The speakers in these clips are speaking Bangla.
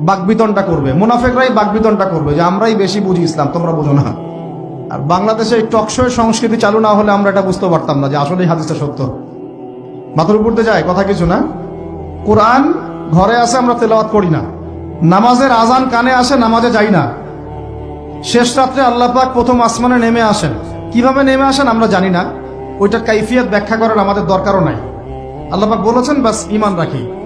বাকবিতনটা করবে। মুনাফেকরাই বাকবিতনটা করবে যে আমরাই বেশি বুঝি ইসলাম, তোমরা বুঝো না। আর বাংলাদেশে এই টকশোয় সংস্কৃতি চালু না হলে আমরা এটা বুঝতে পারতাম না যে আসলে হাদিসটা সত্য। মাথার উপর দিয়ে যায়, কথা কিছু না? কোরআন ঘরে আসে আমরা তেলাওয়াত করি না। নামাজের আজান কানে আসে, নামাজে যাই না। শেষ রাত্রে আল্লাহ পাক প্রথম আসমানে নেমে আসেন। কীভাবে নেমে আসেন আমরা জানি না। ওইটার কাইফিয়াত ব্যাখ্যা করার আমাদের দরকারও নাই। আল্লাহ পাক বলেছেন, বাস ইমান রাখি।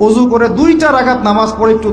অজু করে দুইটা রাগাত নামাজ পড়ে একটু